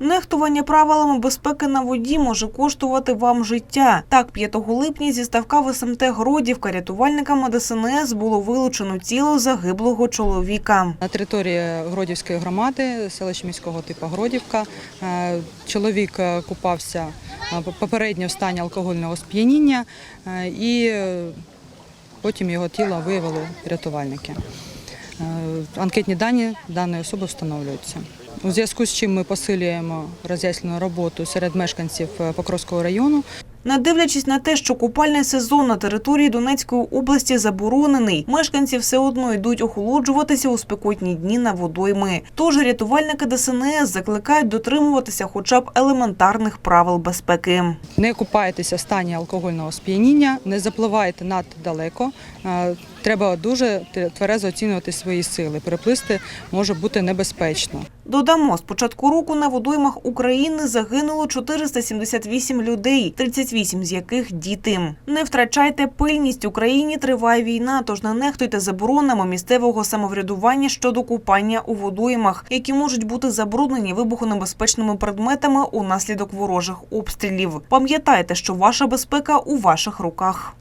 Нехтування правилами безпеки на воді може коштувати вам життя. Так, 5 липня зі ставка в СМТ Гродівка рятувальниками ДСНС було вилучено тіло загиблого чоловіка. На території Гродівської громади, селища міського типу Гродівка, е, чоловік е, купався е, попередньо в стані алкогольного сп'яніння і потім його тіло виявили рятувальники. Анкетні дані даної особи встановлюються. У зв'язку з чим ми посилюємо роз'яснену роботу серед мешканців е, Покровського району. Не дивлячись на те, що купальний сезон на території Донецької області заборонений, мешканці все одно йдуть охолоджуватися у спекотні дні на водойми. Тож рятувальники ДСНС закликають дотримуватися хоча б елементарних правил безпеки. Не купайтеся в стані алкогольного сп'яніння, не запливайте надто далеко. Треба дуже тверезо оцінювати свої сили. Переплисти може бути небезпечно. Додамо, з початку року на водоймах України загинуло 478 людей, 38 з яких діти. Не втрачайте пильність. Україні триває війна, тож не нехтуйте заборонами місцевого самоврядування щодо купання у водоймах, які можуть бути забруднені вибухонебезпечними предметами унаслідок ворожих обстрілів. Пам'ятайте, що ваша безпека у ваших руках.